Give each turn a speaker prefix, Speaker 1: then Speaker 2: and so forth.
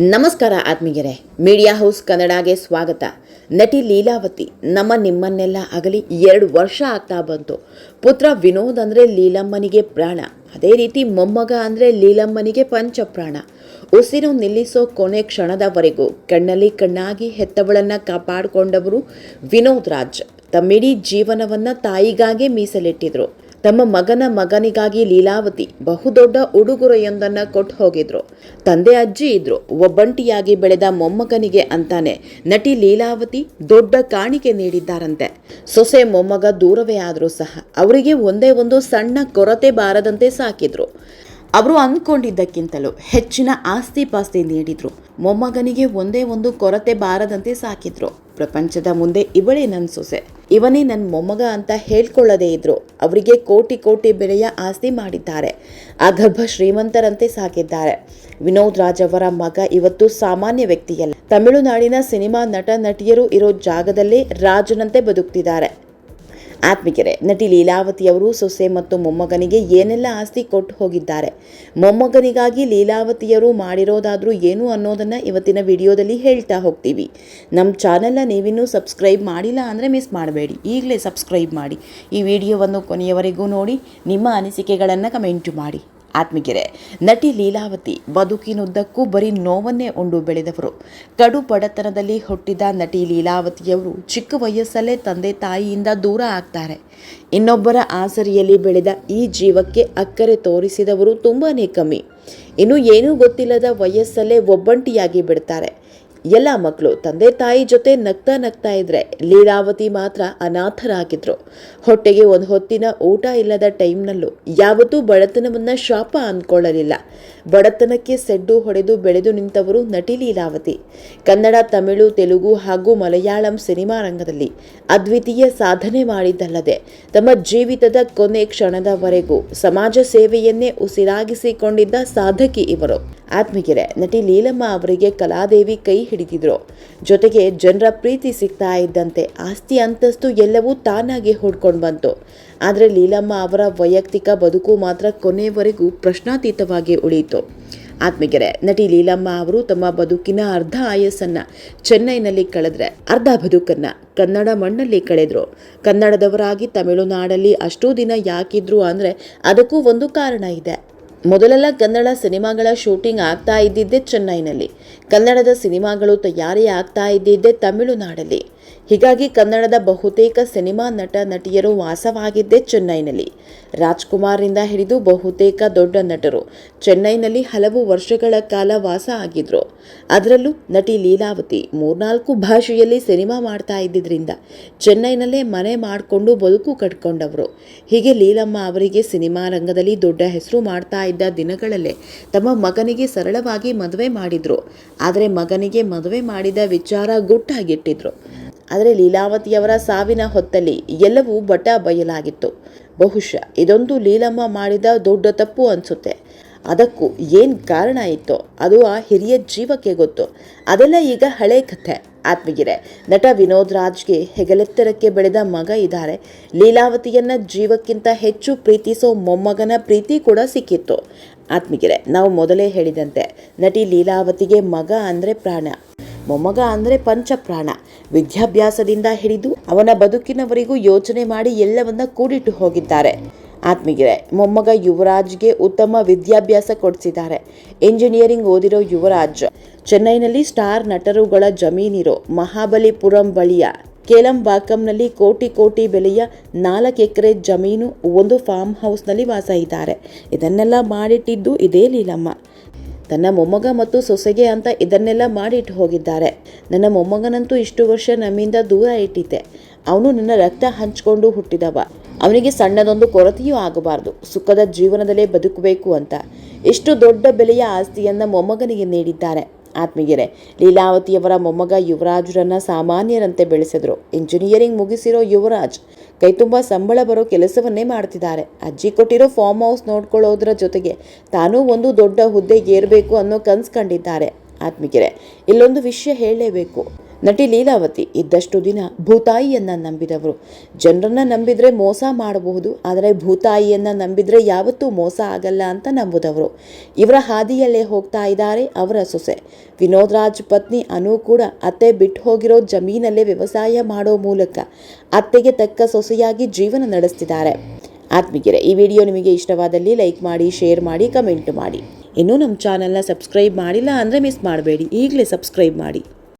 Speaker 1: ನಮಸ್ಕಾರ ಆತ್ಮೀಯರೇ, media house ಕನ್ನಡಗೆ ಸ್ವಾಗತ. ನಟಿ ಲೀಲಾವತಿ ನಮ್ಮ ನಿಮ್ಮನ್ನೆಲ್ಲ ಆಗಲಿ ಎರಡು ವರ್ಷ ಆಗ್ತಾ ಬಂತು. ಪುತ್ರ ವಿನೋದ್ ಅಂದರೆ ಲೀಲಮ್ಮನಿಗೆ ಪ್ರಾಣ. ಅದೇ ರೀತಿ ಮೊಮ್ಮಗ ಅಂದರೆ ಲೀಲಮ್ಮನಿಗೆ ಪಂಚಪ್ರಾಣ. ಉಸಿರು ನಿಲ್ಲಿಸೋ ಕೊನೆ ಕ್ಷಣದವರೆಗೂ ಕಣ್ಣಲ್ಲಿ ಕಣ್ಣಾಗಿ ಹೆತ್ತವಳನ್ನು ಕಾಪಾಡಿಕೊಂಡವರು ವಿನೋದ್ ರಾಜ್. ತಮ್ಮಿಡೀ ಜೀವನವನ್ನು ತಾಯಿಗಾಗೆ ಮೀಸಲಿಟ್ಟಿದ್ರು. ತಮ್ಮ ಮಗನ ಮಗನಿಗಾಗಿ ಲೀಲಾವತಿ ಬಹುದೊಡ್ಡ ಉಡುಗೊರೆಯೊಂದನ್ನು ಕೊಟ್ಟು ಹೋಗಿದ್ರು. ತಂದೆ ಅಜ್ಜಿ ಇದ್ರು, ಒಬ್ಬಂಟಿಯಾಗಿ ಬೆಳೆದ ಮೊಮ್ಮಗನಿಗೆ ಅಂತಾನೆ ನಟಿ ಲೀಲಾವತಿ ದೊಡ್ಡ ಕಾಣಿಕೆ ನೀಡಿದ್ದಾರಂತೆ. ಸೊಸೆ ಮೊಮ್ಮಗ ದೂರವೇ ಆದರೂ ಸಹ ಅವರಿಗೆ ಒಂದೇ ಒಂದು ಸಣ್ಣ ಕೊರತೆ ಬಾರದಂತೆ ಸಾಕಿದ್ರು. ಅವರು ಅಂದ್ಕೊಂಡಿದ್ದಕ್ಕಿಂತಲೂ ಹೆಚ್ಚಿನ ಆಸ್ತಿ ಪಾಸ್ತಿ ನೀಡಿದ್ರು. ಮೊಮ್ಮಗನಿಗೆ ಒಂದೇ ಒಂದು ಕೊರತೆ ಬಾರದಂತೆ ಸಾಕಿದ್ರು. ಪ್ರಪಂಚದ ಮುಂದೆ ಇವಳೇ ನನ್ನ ಸೊಸೆ. ಇವನೇ ನನ್ನ ಮೊಮ್ಮಗ ಅಂತ ಹೇಳ್ಕೊಳ್ಳದೇ ಇದ್ರು. ಅವರಿಗೆ ಕೋಟಿ ಕೋಟಿ ಬೆಲೆಯ ಆಸ್ತಿ ಮಾಡಿದ್ದಾರೆ. ಅಗರ್ಭ ಶ್ರೀಮಂತರಂತೆ ಸಾಕಿದ್ದಾರೆ. ವಿನೋದ್ ರಾಜ್ ಅವರ ಮಗ ಇವತ್ತು ಸಾಮಾನ್ಯ ವ್ಯಕ್ತಿಯಲ್ಲ. ತಮಿಳುನಾಡಿನ ಸಿನಿಮಾ ನಟ ನಟಿಯರು ಇರೋ ಜಾಗದಲ್ಲೇ ರಾಜನಂತೆ ಬದುಕ್ತಿದ್ದಾರೆ. ಆತ್ಮಿಕರೆ, ನಟಿ ಲೀಲಾವತಿ ಅವರು ಸೊಸೆ ಮತ್ತು ಮೊಮ್ಮಗನಿಗೆ ಏನೆಲ್ಲ ಆಸ್ತಿ ಕೊಟ್ಟು ಹೋಗಿದ್ದಾರೆ? ಮೊಮ್ಮಗನಿಗಾಗಿ ಲೀಲಾವತಿಯರು ಮಾಡಿರೋದಾದರೂ ಏನು ಅನ್ನೋದನ್ನು ಇವತ್ತಿನ ವಿಡಿಯೋದಲ್ಲಿ ಹೇಳ್ತಾ ಹೋಗ್ತೀವಿ. ನಮ್ಮ ಚಾನೆಲ್ನ ನೀವಿನ್ನೂ ಸಬ್ಸ್ಕ್ರೈಬ್ ಮಾಡಿಲ್ಲ ಅಂದರೆ ಮಿಸ್ ಮಾಡಬೇಡಿ. ಈಗಲೇ ಸಬ್ಸ್ಕ್ರೈಬ್ ಮಾಡಿ. ಈ ವಿಡಿಯೋವನ್ನು ಕೊನೆಯವರೆಗೂ ನೋಡಿ, ನಿಮ್ಮ ಅನಿಸಿಕೆಗಳನ್ನು ಕಮೆಂಟ್ ಮಾಡಿ. ಆತ್ಮಿಗೆರೆ ನಟಿ ಲೀಲಾವತಿ ಬದುಕಿನುದ್ದಕ್ಕೂ ಬರೀ ನೋವನ್ನೇ ಉಂಡು ಬೆಳೆದವರು. ಕಡು ಬಡತನದಲ್ಲಿ ಹುಟ್ಟಿದ ನಟಿ ಲೀಲಾವತಿಯವರು ಚಿಕ್ಕ ವಯಸ್ಸಲ್ಲೇ ತಂದೆ ತಾಯಿಯಿಂದ ದೂರ ಆಗ್ತಾರೆ. ಇನ್ನೊಬ್ಬರ ಆಸರಿಯಲ್ಲಿ ಬೆಳೆದ ಈ ಜೀವಕ್ಕೆ ಅಕ್ಕರೆ ತೋರಿಸಿದವರು ತುಂಬಾ ಕಮ್ಮಿ. ಇನ್ನು ಏನೂ ಗೊತ್ತಿಲ್ಲದ ವಯಸ್ಸಲ್ಲೇ ಒಬ್ಬಂಟಿಯಾಗಿ ಬಿಡ್ತಾರೆ. ಎಲ್ಲ ಮಕ್ಕಳು, ತಂದೆ ತಾಯಿ ಜೊತೆ ನಗ್ತಾ ನಗ್ತಾ ಇದ್ರೆ ಲೀಲಾವತಿ ಮಾತ್ರ ಅನಾಥರಾಗಿದ್ರು. ಹೊಟ್ಟೆಗೆ ಒಂದು ಹೊತ್ತಿನ ಊಟ ಇಲ್ಲದ ಟೈಮ್ನಲ್ಲೂ ಯಾವತ್ತೂ ಬಡತನವನ್ನ ಶಾಪ ಅಂದ್ಕೊಳ್ಳಲಿಲ್ಲ ಬಡತನಕ್ಕೆ ಸೆಡ್ಡು ಹೊಡೆದು ಬೆಳೆದು ನಿಂತವರು ನಟಿ ಲೀಲಾವತಿ. ಕನ್ನಡ, ತಮಿಳು, ತೆಲುಗು ಹಾಗೂ ಮಲಯಾಳಂ ಸಿನಿಮಾ ರಂಗದಲ್ಲಿ ಅದ್ವಿತೀಯ ಸಾಧನೆ ಮಾಡಿದ್ದಲ್ಲದೆ ತಮ್ಮ ಜೀವಿತದ ಕೊನೆ ಕ್ಷಣದವರೆಗೂ ಸಮಾಜ ಸೇವೆಯನ್ನೇ ಉಸಿರಾಗಿಸಿಕೊಂಡಿದ್ದ ಸಾಧಕಿ ಇವರು. ಆತ್ಮಗಿರೆ ನಟಿ ಲೀಲಮ್ಮ ಅವರಿಗೆ ಕಲಾದೇವಿ ಕೈ ಹಿಡಿದಿದ್ರು. ಜೊತೆಗೆ ಜನರ ಪ್ರೀತಿ ಸಿಗ್ತಾ ಇದ್ದಂತೆ ಆಸ್ತಿ ಅಂತಸ್ತು ಎಲ್ಲವೂ ತಾನಾಗಿ ಹುಡ್ಕೊಂಡು ಬಂತು. ಆದರೆ ಲೀಲಮ್ಮ ಅವರ ವೈಯಕ್ತಿಕ ಬದುಕು ಮಾತ್ರ ಕೊನೆಯವರೆಗೂ ಪ್ರಶ್ನಾತೀತವಾಗಿ ಉಳಿಯಿತು. ಆತ್ಮೀಗೆರೆ ನಟಿ ಲೀಲಮ್ಮ ಅವರು ತಮ್ಮ ಬದುಕಿನ ಅರ್ಧ ಆಯಸ್ಸನ್ನ ಚೆನ್ನೈನಲ್ಲಿ ಕಳೆದ್ರೆ ಅರ್ಧ ಬದುಕನ್ನ ಕನ್ನಡ ಮಣ್ಣಲ್ಲಿ ಕಳೆದ್ರು. ಕನ್ನಡದವರಾಗಿ ತಮಿಳುನಾಡಲ್ಲಿ ಅಷ್ಟೂ ದಿನ ಯಾಕಿದ್ರು ಅಂದರೆ ಅದಕ್ಕೂ ಒಂದು ಕಾರಣ ಇದೆ. ಮೊದಲೆಲ್ಲ ಕನ್ನಡ ಸಿನಿಮಾಗಳ ಶೂಟಿಂಗ್ ಆಗ್ತಾ ಇದ್ದಿದ್ದೇ ಚೆನ್ನೈನಲ್ಲಿ. ಕನ್ನಡದ ಸಿನಿಮಾಗಳು ತಯಾರಿ ಆಗ್ತಾ ಇದ್ದಿದ್ದೇ ತಮಿಳುನಾಡಲ್ಲಿ. ಹೀಗಾಗಿ ಕನ್ನಡದ ಬಹುತೇಕ ಸಿನಿಮಾ ನಟ ನಟಿಯರು ವಾಸವಾಗಿದ್ದೇ ಚೆನ್ನೈನಲ್ಲಿ. ರಾಜ್ಕುಮಾರ್ನಿಂದ ಹಿಡಿದು ಬಹುತೇಕ ದೊಡ್ಡ ನಟರು ಚೆನ್ನೈನಲ್ಲಿ ಹಲವು ವರ್ಷಗಳ ಕಾಲ ವಾಸ ಆಗಿದ್ರು. ಅದರಲ್ಲೂ ನಟಿ ಲೀಲಾವತಿ ಮೂರ್ನಾಲ್ಕು ಭಾಷೆಯಲ್ಲಿ ಸಿನಿಮಾ ಮಾಡ್ತಾ ಇದ್ದಿದ್ರಿಂದ ಚೆನ್ನೈನಲ್ಲೇ ಮನೆ ಮಾಡಿಕೊಂಡು ಬದುಕು ಕಟ್ಕೊಂಡವರು. ಹೀಗೆ ಲೀಲಮ್ಮ ಅವರಿಗೆ ಸಿನಿಮಾ ರಂಗದಲ್ಲಿ ದೊಡ್ಡ ಹೆಸರು ಮಾಡ್ತಾ ಇದ್ದ ದಿನಗಳಲ್ಲೇ ತಮ್ಮ ಮಗನಿಗೆ ಸರಳವಾಗಿ ಮದುವೆ ಮಾಡಿದ್ರು. ಆದರೆ ಮಗನಿಗೆ ಮದುವೆ ಮಾಡಿದ ವಿಚಾರ ಗುಟ್ಟಾಗಿಟ್ಟಿದ್ರು. ಆದರೆ ಲೀಲಾವತಿಯವರ ಸಾವಿನ ಹೊತ್ತಲ್ಲಿ ಎಲ್ಲವೂ ಬಟ ಬಯಲಾಗಿತ್ತು. ಬಹುಶಃ ಇದೊಂದು ಲೀಲಮ್ಮ ಮಾಡಿದ ದೊಡ್ಡ ತಪ್ಪು ಅನಿಸುತ್ತೆ. ಅದಕ್ಕೂ ಏನು ಕಾರಣ ಇತ್ತು ಅದು ಆ ಹಿರಿಯ ಜೀವಕ್ಕೆ ಗೊತ್ತು. ಅದೆಲ್ಲ ಈಗ ಹಳೆ ಕಥೆ. ಆತ್ಮಗಿರೆ ನಟ ವಿನೋದ್ ರಾಜ್ಗೆ ಹೆಗಲೆತ್ತರಕ್ಕೆ ಬೆಳೆದ ಮಗ ಇದ್ದಾರೆ. ಲೀಲಾವತಿಯನ್ನ ಜೀವಕ್ಕಿಂತ ಹೆಚ್ಚು ಪ್ರೀತಿಸೋ ಮೊಮ್ಮಗನ ಪ್ರೀತಿ ಕೂಡ ಸಿಕ್ಕಿತ್ತು. ಆತ್ಮಗಿರೆ ನಾವು ಮೊದಲೇ ಹೇಳಿದಂತೆ, ನಟಿ ಲೀಲಾವತಿಗೆ ಮಗ ಅಂದರೆ ಪ್ರಾಣ. ಮೊಮ್ಮಗ ಅಂದರೆ ಪಂಚಪ್ರಾಣ. ವಿದ್ಯಾಭ್ಯಾಸದಿಂದ ಹಿಡಿದು ಅವನ ಬದುಕಿನವರೆಗೂ ಯೋಚನೆ ಮಾಡಿ ಎಲ್ಲವನ್ನ ಕೂಡಿಟ್ಟು ಹೋಗಿದ್ದಾರೆ. ಆತ್ಮಗಿರೆ ಮೊಮ್ಮಗ ಯುವರಾಜ್ಗೆ ಉತ್ತಮ ವಿದ್ಯಾಭ್ಯಾಸ ಕೊಡಿಸಿದ್ದಾರೆ. ಇಂಜಿನಿಯರಿಂಗ್ ಓದಿರೋ ಯುವರಾಜ್, ಚೆನ್ನೈನಲ್ಲಿ ಸ್ಟಾರ್ ನಟರುಗಳ ಜಮೀನಿರೋ ಮಹಾಬಲಿಪುರಂ ಬಳಿಯ ಕೇಲಂಬಾಕಂನಲ್ಲಿ ಕೋಟಿ ಕೋಟಿ ಬೆಲೆಯ ನಾಲ್ಕು ಎಕರೆ ಜಮೀನು ಒಂದು ಫಾರ್ಮ್ ಹೌಸ್ನಲ್ಲಿ ವಾಸ ಇದ್ದಾರೆ. ಇದನ್ನೆಲ್ಲ ಮಾಡಿಟ್ಟಿದ್ದು ಇದೇ ಲೀಲಮ್ಮ. ತನ್ನ ಮೊಮ್ಮಗ ಮತ್ತು ಸೊಸೆಗೆ ಅಂತ ಇದನ್ನೆಲ್ಲ ಮಾಡಿಟ್ಟು ಹೋಗಿದ್ದಾರೆ. ನನ್ನ ಮೊಮ್ಮಗನಂತೂ ಇಷ್ಟು ವರ್ಷ ನಮ್ಮಿಂದ ದೂರ ಇಟ್ಟಿದ್ದೆ. ಅವನು ನನ್ನ ರಕ್ತ ಹಂಚಿಕೊಂಡು ಹುಟ್ಟಿದವ. ಅವನಿಗೆ ಸಣ್ಣದೊಂದು ಕೊರತೆಯೂ ಆಗಬಾರ್ದು. ಸುಖದ ಜೀವನದಲ್ಲೇ ಬದುಕಬೇಕು ಅಂತ. ಎಷ್ಟು ದೊಡ್ಡ ಬೆಲೆಯ ಆಸ್ತಿಯನ್ನು ಮೊಮ್ಮಗನಿಗೆ ನೀಡಿದ್ದಾರೆ. ಆತ್ಮೀಯರೇ, ಲೀಲಾವತಿಯವರ ಮೊಮ್ಮಗ ಯುವರಾಜ್ರನ್ನ ಸಾಮಾನ್ಯರಂತೆ ಬೆಳೆಸಿದ್ರು. ಇಂಜಿನಿಯರಿಂಗ್ ಮುಗಿಸಿರೋ ಯುವರಾಜ್ ಕೈತುಂಬ ಸಂಬಳ ಬರೋ ಕೆಲಸವನ್ನೇ ಮಾಡ್ತಿದ್ದಾರೆ. ಅಜ್ಜಿ ಕೊಟ್ಟಿರೋ ಫಾರ್ಮ್ ಹೌಸ್ ನೋಡ್ಕೊಳ್ಳೋದ್ರ ಜೊತೆಗೆ ತಾನೂ ಒಂದು ದೊಡ್ಡ ಹುದ್ದೆಗೆ ಏರಬೇಕು ಅನ್ನೋ ಕನ್ಸು ಕಂಡಿದ್ದಾರೆ. ಆತ್ಮಿಕರೆ ಇಲ್ಲೊಂದು ವಿಷಯ ಹೇಳಲೇಬೇಕು. ನಟಿ ಲೀಲಾವತಿ ಇದ್ದಷ್ಟು ದಿನ ಭೂತಾಯಿಯನ್ನು ನಂಬಿದವರು. ಜನರನ್ನು ನಂಬಿದರೆ ಮೋಸ ಮಾಡಬಹುದು, ಆದರೆ ಭೂತಾಯಿಯನ್ನು ನಂಬಿದರೆ ಯಾವತ್ತೂ ಮೋಸ ಆಗಲ್ಲ ಅಂತ ನಂಬುದವರು. ಇವರ ಹಾದಿಯಲ್ಲೇ ಹೋಗ್ತಾ ಇದ್ದಾರೆ ಅವರ ಸೊಸೆ. ವಿನೋದ್ ರಾಜ್ ಪತ್ನಿ ಅನು ಕೂಡ ಅತ್ತೆ ಬಿಟ್ಟು ಹೋಗಿರೋ ಜಮೀನಲ್ಲೇ ವ್ಯವಸಾಯ ಮಾಡೋ ಮೂಲಕ ಅತ್ತೆಗೆ ತಕ್ಕ ಸೊಸೆಯಾಗಿ ಜೀವನ ನಡೆಸ್ತಿದ್ದಾರೆ. ಆತ್ಮೀಗೆರೆ ಈ ವಿಡಿಯೋ ನಿಮಗೆ ಇಷ್ಟವಾದಲ್ಲಿ ಲೈಕ್ ಮಾಡಿ, ಶೇರ್ ಮಾಡಿ, ಕಮೆಂಟ್ ಮಾಡಿ. ಇನ್ನೂ ನಮ್ಮ ಚಾನಲ್ನ ಸಬ್ಸ್ಕ್ರೈಬ್ ಮಾಡಿಲ್ಲ ಅಂದರೆ ಮಿಸ್ ಮಾಡಬೇಡಿ. ಈಗಲೇ ಸಬ್ಸ್ಕ್ರೈಬ್ ಮಾಡಿ.